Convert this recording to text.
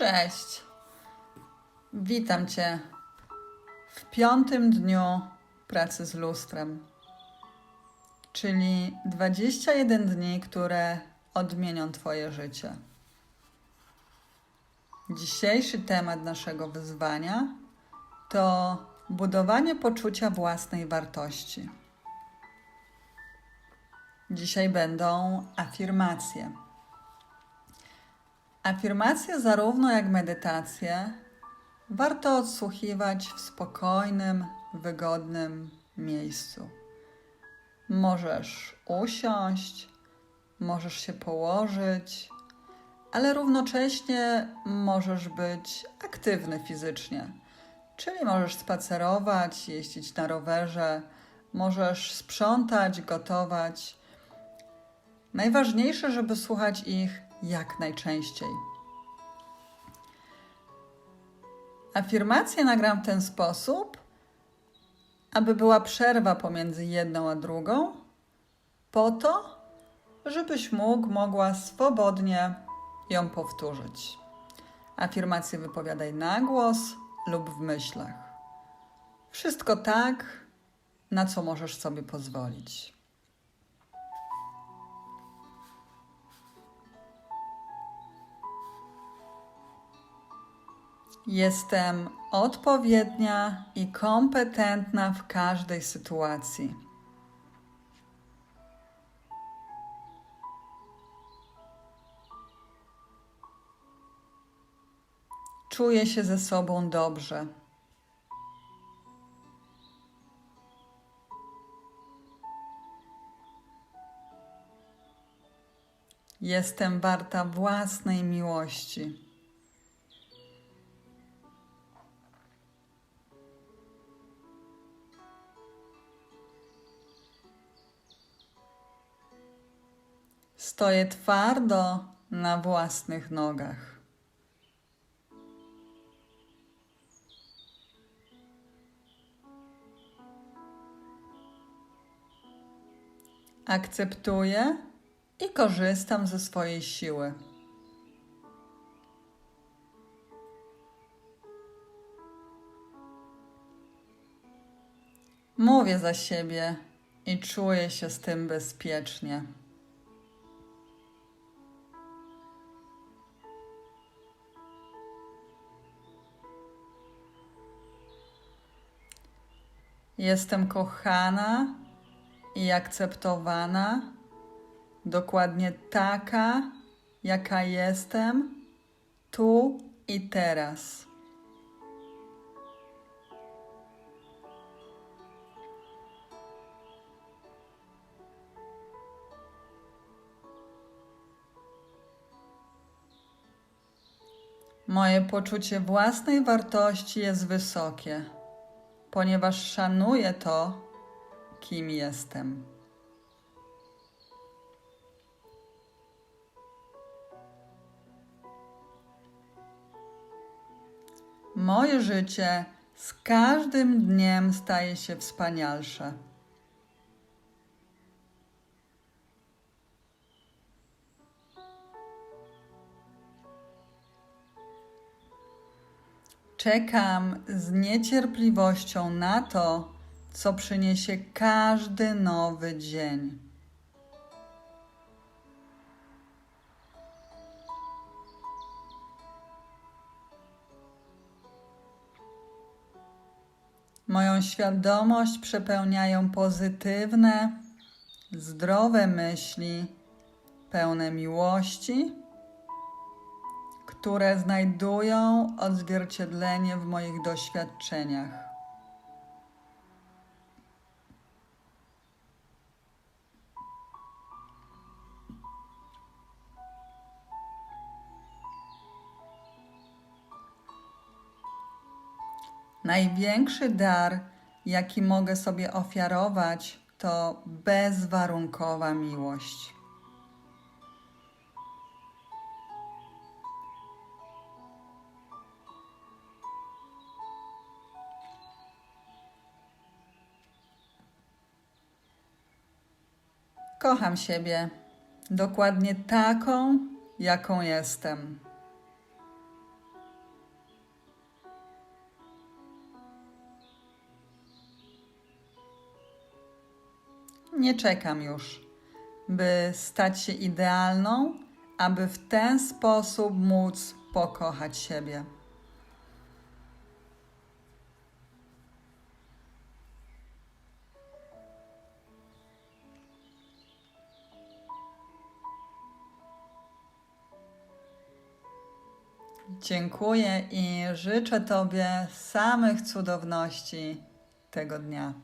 Cześć. Witam Cię w piątym dniu pracy z lustrem, czyli 21 dni, które odmienią Twoje życie. Dzisiejszy temat naszego wyzwania to budowanie poczucia własnej wartości. Dzisiaj będą afirmacje. Afirmacje, zarówno jak medytacje, warto odsłuchiwać w spokojnym, wygodnym miejscu. Możesz usiąść, możesz się położyć, ale równocześnie możesz być aktywny fizycznie. Czyli możesz spacerować, jeździć na rowerze, możesz sprzątać, gotować. Najważniejsze, żeby słuchać ich jak najczęściej. Afirmacje nagram w ten sposób, aby była przerwa pomiędzy jedną a drugą, po to, żebyś mógł, mogła swobodnie ją powtórzyć. Afirmacje wypowiadaj na głos lub w myślach. Wszystko tak, na co możesz sobie pozwolić. Jestem odpowiednia i kompetentna w każdej sytuacji. Czuję się ze sobą dobrze. Jestem warta własnej miłości. Stoję twardo na własnych nogach. Akceptuję i korzystam ze swojej siły. Mówię za siebie i czuję się z tym bezpiecznie. Jestem kochana i akceptowana, dokładnie taka, jaka jestem, tu i teraz. Moje poczucie własnej wartości jest wysokie ponieważ szanuję to, kim jestem. Moje życie z każdym dniem staje się wspanialsze. Czekam z niecierpliwością na to, co przyniesie każdy nowy dzień. Moją świadomość przepełniają pozytywne, zdrowe myśli, pełne miłości które znajdują odzwierciedlenie w moich doświadczeniach. Największy dar, jaki mogę sobie ofiarować, to bezwarunkowa miłość. Kocham siebie dokładnie taką, jaką jestem. Nie czekam już, by stać się idealną, aby w ten sposób móc pokochać siebie. Dziękuję i życzę Tobie samych cudowności tego dnia.